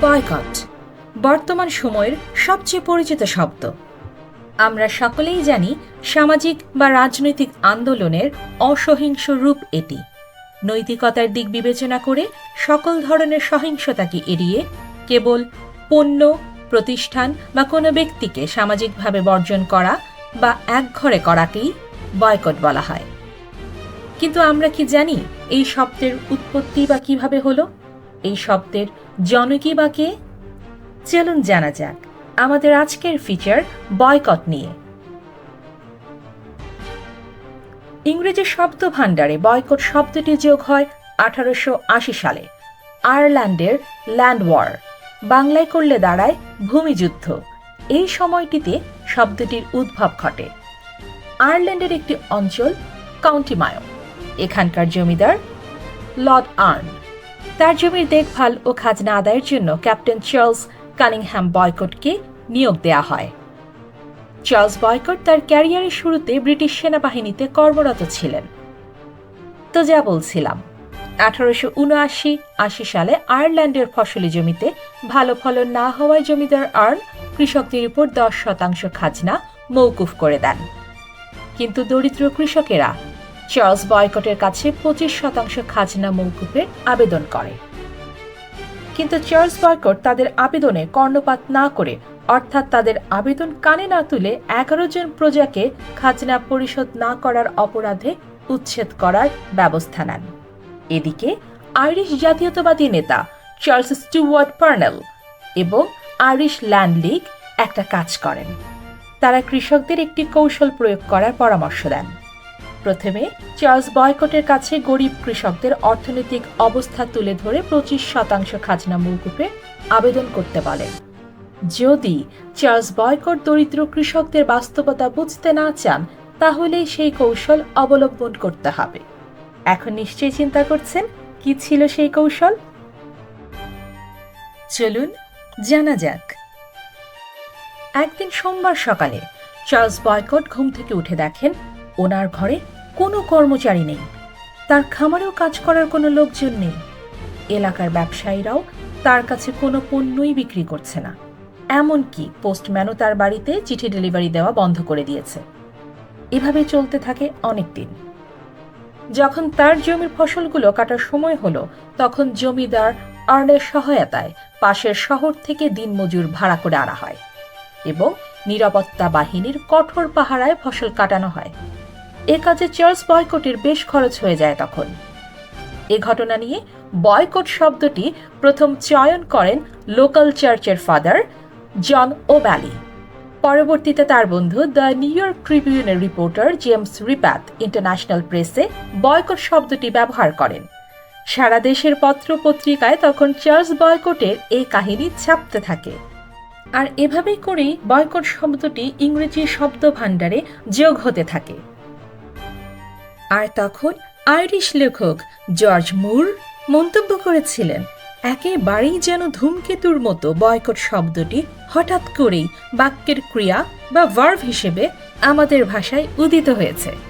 Boycott, বর্তমান সময়ের সবচেয়ে পরিচিত শব্দ। আমরা সকলেই জানি সামাজিক বা রাজনৈতিক আন্দোলনের অসহিংস রূপ এটি। নৈতিকতার দিক বিবেচনা করে সকল ধরনের সহিংসতাকে এড়িয়ে কেবল পণ্য, প্রতিষ্ঠান বা কোনো ব্যক্তিকে সামাজিকভাবে বর্জন করা বা একঘরে করাকেই বয়কট বলা হয়। কিন্তু আমরা কি জানি এই শব্দের উৎপত্তি বা কীভাবে হলো? এই শব্দের জনকী বা কে? চলুন জানা যাক, আমাদের আজকের ফিচার বয়কট নিয়ে। ইংরেজি শব্দ ভাণ্ডারে বয়কট শব্দটি যোগ হয় আঠারোশো আশি সালে। আয়ারল্যান্ডের ল্যান্ড ওয়ার বাংলায় করলে দাঁড়ায় ভূমিযুদ্ধ। এই সময়টিতে শব্দটির উদ্ভব ঘটে। আয়ারল্যান্ডের একটি অঞ্চল কাউন্টি মায়ো এখানকার জমিদার লর্ড আর্ন। তার জমির দেখভাল ও খাজনা আদায়ের জন্য ক্যাপ্টেন চার্লস কানিংহ্যাম বয়কটকে নিয়োগ দেয়া হয়। চার্লস বয়কট তার ক্যারিয়ারের শুরুতে ব্রিটিশ সেনাবাহিনীতে কর্মরত ছিলেন। তো যা বলছিলাম, আঠারোশো উনআশি আশি সালে আয়ারল্যান্ডের ফসলি জমিতে ভালো ফলন না হওয়ায় জমিদার আর্ন কৃষকদের উপর দশ শতাংশ খাজনা মৌকুফ করে দেন। কিন্তু দরিদ্র কৃষকেরা চার্লস বয়কটের কাছে পঁচিশ শতাংশ খাজনা মৌকুফের আবেদন করে। কিন্তু চার্লস বয়কট তাদের আবেদনে কর্ণপাত না করে, অর্থাৎ তাদের আবেদন কানে না তুলে এগারো জন প্রজাকে খাজনা পরিশোধ না করার অপরাধে উচ্ছেদ করার ব্যবস্থা নেন। এদিকে আইরিশ জাতীয়তাবাদী নেতা চার্লস স্টুয়ার্ট পার্নেল এবং আইরিশ ল্যান্ড লীগ একটা কাজ করেন। তারা কৃষকদের একটি কৌশল প্রয়োগ করার পরামর্শ দেন। প্রথমে চার্লস বয়কটের কাছে গরিব কৃষকদের অর্থনৈতিক অবস্থা তুলে ধরে পঁচিশ শতাংশ খাজনা মৌকুফে আবেদন করতে বলেন। যদি চার্লস বয়কট দরিদ্র কৃষকদের বাস্তবতা বুঝতে না চান তাহলে সেই কৌশল অবলম্বন করতে হবে। এখন নিশ্চয়ই চিন্তা করছেন, কি ছিল সেই কৌশল? চলুন, জানা যাক। একদিন সোমবার সকালে চার্লস বয়কট ঘুম থেকে উঠে দেখেন, ওনার ঘরে কোনো কর্মচারী নেই। তার খামারেও কাজ করার কোনো লোকজন নেই। এলাকার ব্যবসায়ীরাও তার কাছে কোনো পণ্যই বিক্রি করছে না। এমনকি পোস্টম্যানও তার বাড়িতে চিঠি ডেলিভারি দেওয়া বন্ধ করে দিয়েছে। এভাবে চলতে থাকে অনেক দিন। যখন তার জমির ফসলগুলো কাটার সময় হলো, তখন জমিদার আর্নের সহায়তায় পাশের শহর থেকে দিনমজুর ভাড়া করে আনা হয় এবং নিরাপত্তা বাহিনীর কঠোর পাহারায় ফসল কাটানো হয়। এ কাজে চার্লস বয়কটের বেশ খরচ হয়ে যায় তখন। এ ঘটনা নিয়ে বয়কট শব্দটি প্রথম চয়ন করেন লোকাল চার্চের ফাদার জন ওব্যালি পরবর্তীতে তার বন্ধু দ্য নিউ ইয়র্ক ট্রিবিউনের রিপোর্টার জেমস রিপ্যাথ ইন্টারন্যাশনাল প্রেসে বয়কট শব্দটি ব্যবহার করেন। সারা দেশের পত্র পত্রিকায় তখন চার্লস বয়কটের এই কাহিনী ছাপতে থাকে। আর এভাবেই করেই বয়কট শব্দটি ইংরেজি শব্দ ভাণ্ডারে যোগ হতে থাকে। আর তখন আইরিশ লেখক জর্জ মুর মন্তব্য করেছিলেন, একেবারেই যেন ধূমকেতুর মতো বয়কট শব্দটি হঠাৎ করেই বাক্যের ক্রিয়া বা ভার্ভ হিসেবে আমাদের ভাষায় উদিত হয়েছে।